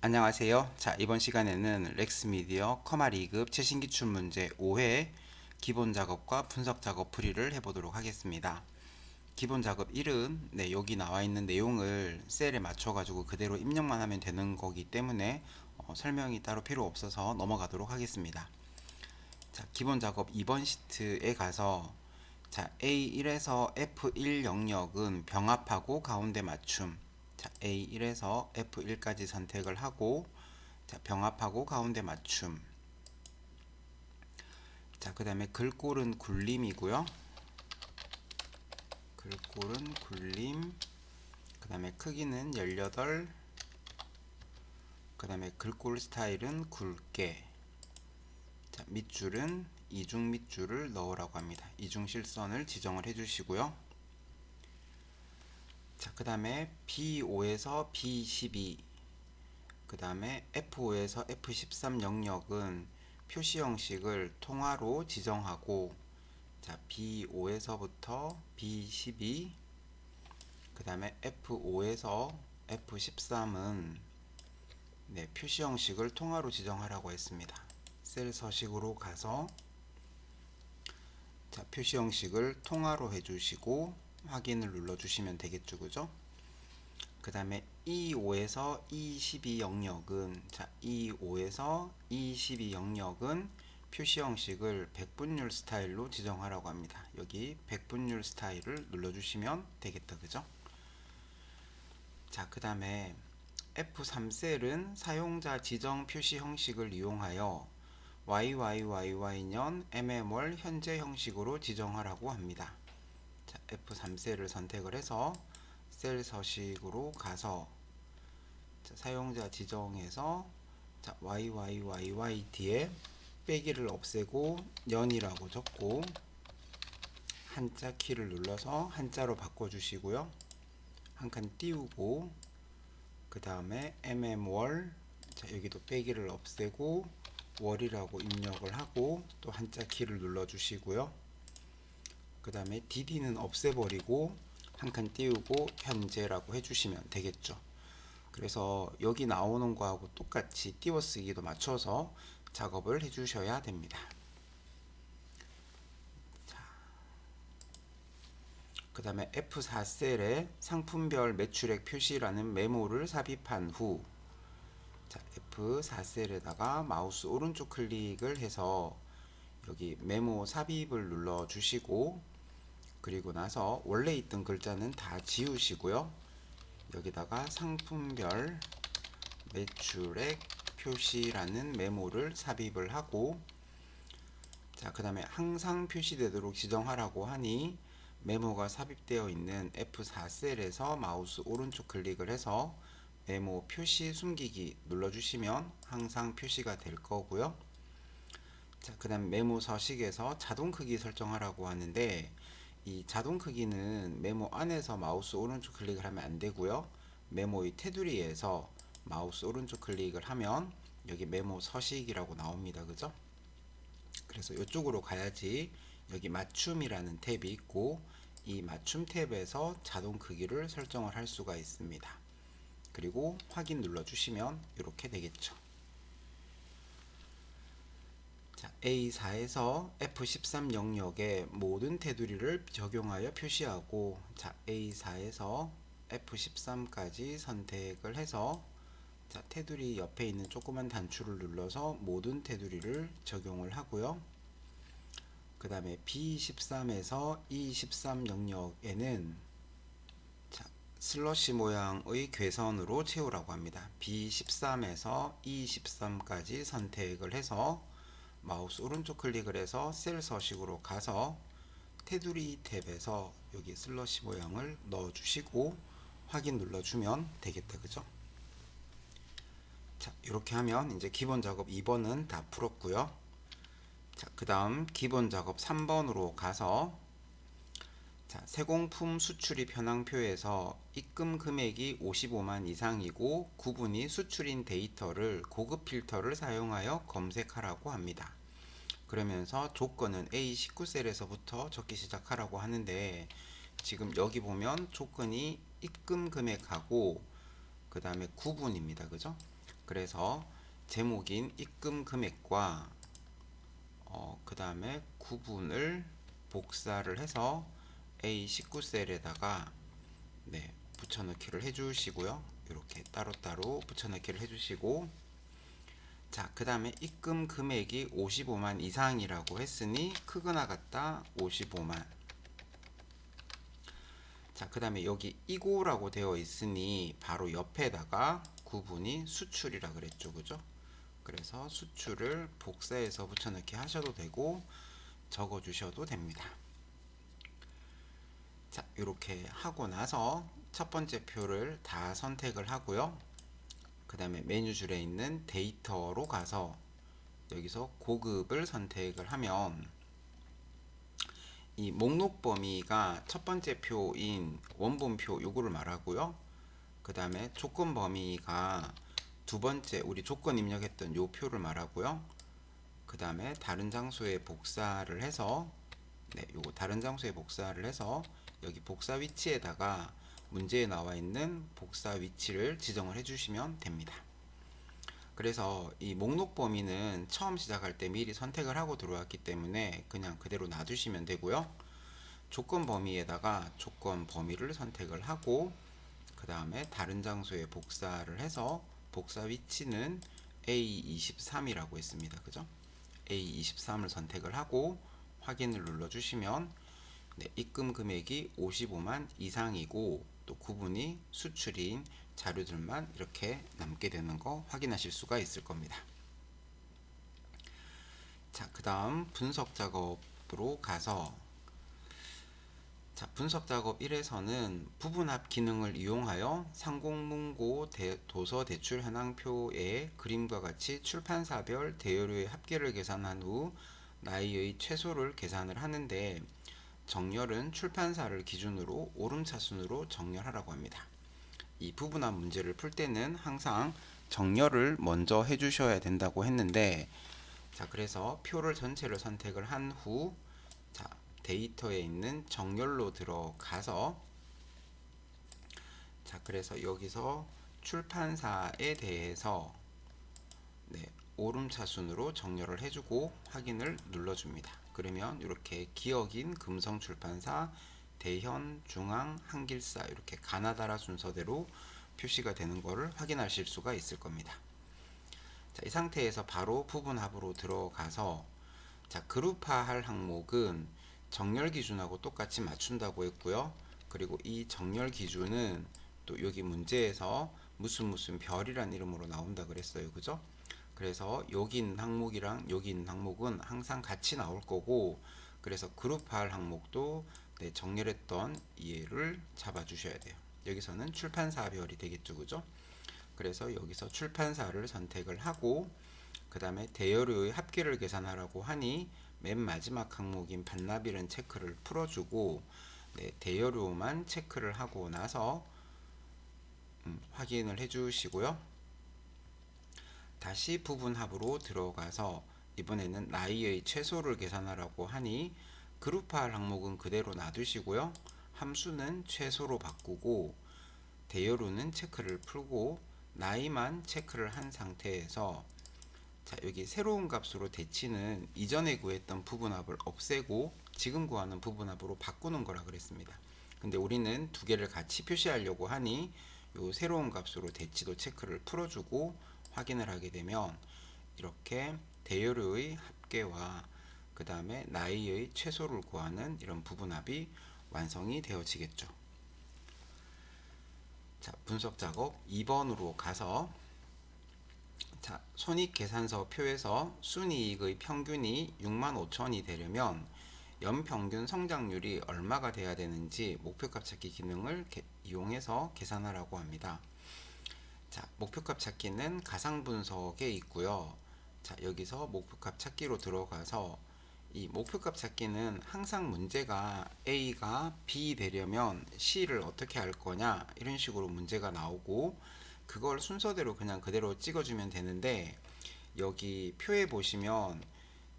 안녕하세요. 자, 이번 시간에는 렉스미디어 커마 2급 최신 기출 문제 5회 기본 작업과 분석 작업 풀이를 해보도록 하겠습니다. 기본 작업 1은 네, 여기 나와 있는 내용을 셀에 맞춰 가지고 그대로 입력만 하면 되는 거기 때문에 어, 설명이 따로 필요 없어서 넘어가도록 하겠습니다. 자, 기본 작업 2번 시트에 가서 자, A1에서 F1 영역은 병합하고 가운데 맞춤 자, A1에서 F1까지 선택을 하고 자, 병합하고 가운데 맞춤 자, 그 다음에 글꼴은 굴림이고요. 글꼴은 굴림 그 다음에 크기는 18 그 다음에 글꼴 스타일은 굵게 자, 밑줄은 이중 밑줄을 넣으라고 합니다. 이중 실선을 지정을 해주시고요. 자, 그 다음에 B5에서 B12, 그 다음에 F5에서 F13 영역은 표시 형식을 통화로 지정하고, 자, B5에서부터 B12, 그 다음에 F5에서 F13은 네, 표시 형식을 통화로 지정하라고 했습니다. 셀 서식으로 가서 자, 표시 형식을 통화로 해주시고 확인을 눌러주시면 되겠죠, 그죠? 그 다음에 E5에서 E12 영역은 자, E5에서 E12 영역은 표시 형식을 백분율 스타일로 지정하라고 합니다. 여기 백분율 스타일을 눌러주시면 되겠다, 그죠? 자, 그 다음에 F3셀은 사용자 지정 표시 형식을 이용하여 YYYY년 MM월 현재 형식으로 지정하라고 합니다. 자, F3셀을 선택을 해서 셀 서식으로 가서 자, 사용자 지정에서 자, YYYY 뒤에 빼기를 없애고 년이라고 적고 한자 키를 눌러서 한자로 바꿔주시고요. 한 칸 띄우고 그 다음에 mm월 자, 여기도 빼기를 없애고 월이라고 입력을 하고 또 한자 키를 눌러 주시고요 그 다음에 dd는 없애버리고 한 칸 띄우고 현재라고 해주시면 되겠죠. 그래서 여기 나오는 거하고 똑같이 띄워쓰기도 맞춰서 작업을 해주셔야 됩니다. 그 다음에 F4셀에 상품별 매출액 표시라는 메모를 삽입한 후 자, F4셀에다가 마우스 오른쪽 클릭을 해서 여기 메모 삽입을 눌러 주시고 그리고 나서 원래 있던 글자는 다 지우시고요. 여기다가 상품별 매출액 표시라는 메모를 삽입을 하고 자, 그 다음에 항상 표시되도록 지정하라고 하니 메모가 삽입되어 있는 F4 셀에서 마우스 오른쪽 클릭을 해서 메모 표시 숨기기 눌러주시면 항상 표시가 될 거고요. 자, 그 다음 메모 서식에서 자동 크기 설정하라고 하는데 이 자동 크기는 메모 안에서 마우스 오른쪽 클릭을 하면 안 되고요. 메모의 테두리에서 마우스 오른쪽 클릭을 하면 여기 메모 서식이라고 나옵니다. 그죠? 그래서 이쪽으로 가야지 여기 맞춤이라는 탭이 있고 이 맞춤 탭에서 자동 크기를 설정을 할 수가 있습니다. 그리고 확인 눌러주시면 이렇게 되겠죠. 자, A4에서 F13 영역에 모든 테두리를 적용하여 표시하고 자, A4에서 F13까지 선택을 해서 자, 테두리 옆에 있는 조그만 단추를 눌러서 모든 테두리를 적용을 하고요. 그 다음에 B13에서 E13 영역에는 슬러시 모양의 괴선으로 채우라고 합니다. B13에서 E13까지 선택을 해서 마우스 오른쪽 클릭을 해서 셀 서식으로 가서 테두리 탭에서 여기 슬러시 모양을 넣어 주시고 확인 눌러 주면 되겠다. 그죠? 자 이렇게 하면 이제 기본 작업 2번은 다 풀었고요. 자그 다음 기본 작업 3번으로 가서 자, 세공품 수출입 현황표에서 입금 금액이 55만 이상이고 구분이 수출인 데이터를 고급 필터를 사용하여 검색하라고 합니다. 그러면서 조건은 A19셀에서부터 적기 시작하라고 하는데 지금 여기 보면 조건이 입금 금액하고 그 다음에 구분입니다. 그죠? 그래서 제목인 입금 금액과 어, 그 다음에 구분을 복사를 해서 A19셀에다가 네, 붙여넣기를 해주시고요. 이렇게 따로따로 붙여넣기를 해주시고 자, 그 다음에 입금 금액이 55만 이상이라고 했으니 크거나 같다 55만 자, 그 다음에 여기 이고라고 되어 있으니 바로 옆에다가 구분이 수출이라 그랬죠. 그죠? 그래서 수출을 복사해서 붙여넣기 하셔도 되고 적어 주셔도 됩니다. 자, 이렇게 하고 나서 첫 번째 표를 다 선택을 하고요. 그 다음에 메뉴 줄에 있는 데이터로 가서 여기서 고급을 선택을 하면 이 목록 범위가 첫 번째 표인 원본표 요거를 말하고요. 그 다음에 조건 범위가 두 번째 우리 조건 입력했던 요 표를 말하고요. 그 다음에 다른 장소에 복사를 해서 네, 요거 다른 장소에 복사를 해서 여기 복사 위치에다가 문제에 나와 있는 복사 위치를 지정을 해주시면 됩니다. 그래서 이 목록 범위는 처음 시작할 때 미리 선택을 하고 들어왔기 때문에 그냥 그대로 놔두시면 되고요. 조건 범위에다가 조건 범위를 선택을 하고 그 다음에 다른 장소에 복사를 해서 복사 위치는 A23이라고 했습니다. 그죠? A23을 선택을 하고 확인을 눌러 주시면 네, 입금 금액이 55만 이상이고 또 구분이 수출인 자료들만 이렇게 남게 되는 거 확인하실 수가 있을 겁니다. 자, 그 다음 분석 작업으로 가서 자, 분석 작업 1에서는 부분합 기능을 이용하여 상공문고 대, 도서 대출 현황표에 그림과 같이 출판사별 대여료의 합계를 계산한 후 나이의 최소를 계산을 하는데 정렬은 출판사를 기준으로 오름차순으로 정렬하라고 합니다. 이 부분합 문제를 풀 때는 항상 정렬을 먼저 해주셔야 된다고 했는데 자 그래서 표를 전체를 선택을 한 후 자 데이터에 있는 정렬로 들어가서 자 그래서 여기서 출판사에 대해서 네, 오름차순으로 정렬을 해주고 확인을 눌러줍니다. 그러면 이렇게 기억인 금성출판사 대현, 중앙, 한길사 이렇게 가나다라 순서대로 표시가 되는 것을 확인하실 수가 있을 겁니다. 자, 이 상태에서 바로 부분합으로 들어가서 자, 그룹화할 항목은 정렬 기준하고 똑같이 맞춘다고 했고요. 그리고 이 정렬 기준은 또 여기 문제에서 무슨 무슨 별이란 이름으로 나온다 그랬어요. 그죠? 그래서 있는 항목이랑 있는 항목은 항상 같이 나올 거고 그래서 그룹화할 항목도 네, 정렬했던 이해를 잡아 주셔야 돼요. 여기서는 출판사별이 되겠죠. 그죠? 그래서 여기서 출판사를 선택을 하고 그 다음에 대여료의 합계를 계산하라고 하니 맨 마지막 항목인 반납일은 체크를 풀어주고 네, 대여료만 체크를 하고 나서 음, 확인을 해주시고요. 다시 부분합으로 들어가서 이번에는 나이의 최소를 계산하라고 하니 그룹화할 항목은 그대로 놔두시고요. 함수는 최소로 바꾸고 대여료는 체크를 풀고 나이만 체크를 한 상태에서 자 여기 새로운 값으로 대치는 이전에 구했던 부분합을 없애고 지금 구하는 부분합으로 바꾸는 거라 그랬습니다. 근데 우리는 두 개를 같이 표시하려고 하니 요 새로운 값으로 대치도 체크를 풀어주고 확인을 하게 되면 이렇게 대여료의 합계와 그 다음에 나이의 최소를 구하는 이런 부분합이 완성이 되어지겠죠. 자, 분석 작업 2번으로 가서 자, 손익계산서 표에서 순이익의 평균이 6만 5천이 되려면 연평균 성장률이 얼마가 돼야 되는지 목표값 찾기 기능을 게, 이용해서 계산하라고 합니다. 자, 목표값 찾기는 가상 분석에 있고요. 자, 여기서 목표값 찾기로 들어가서 이 목표값 찾기는 항상 문제가 A가 B 되려면 C를 어떻게 할 거냐 이런 식으로 문제가 나오고 그걸 순서대로 그냥 그대로 찍어주면 되는데 여기 표에 보시면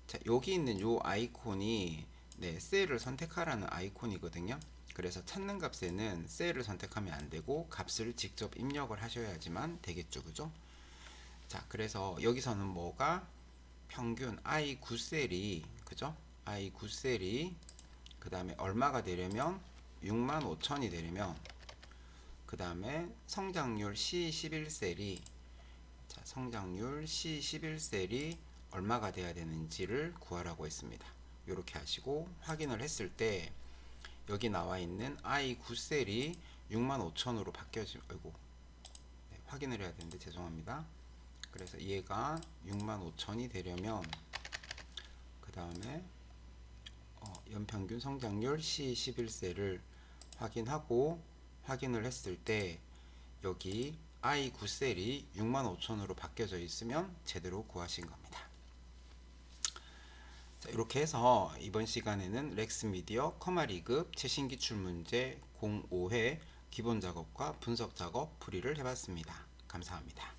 자, 여기 있는 요 아이콘이 네, 셀을 선택하라는 아이콘이거든요. 그래서 찾는 값에는 셀을 선택하면 안 되고 값을 직접 입력을 하셔야지만 되겠죠. 그죠? 자, 그래서 여기서는 뭐가 평균 i 9셀이 그죠? i 9셀이 그 다음에 얼마가 되려면 6만 5천이 되려면 그 다음에 성장률 C 11셀이 자, 성장률 C 11셀이 얼마가 돼야 되는지를 구하라고 했습니다. 이렇게 하시고 확인을 했을 때 여기 나와 있는 I 9셀이 6만 5천으로 바뀌어지 아이고 네, 확인을 해야 되는데 죄송합니다. 그래서 얘가 6만 5천이 되려면 그 다음에 어, 연평균 성장률 C 11셀을 확인하고 확인을 했을 때 여기 I 9셀이 6만 5천으로 바뀌어져 있으면 제대로 구하신 겁니다. 자, 이렇게 해서 이번 시간에는 렉스 미디어 커마 2급 최신 기출 문제 05회 기본 작업과 분석 작업 풀이를 해봤습니다. 감사합니다.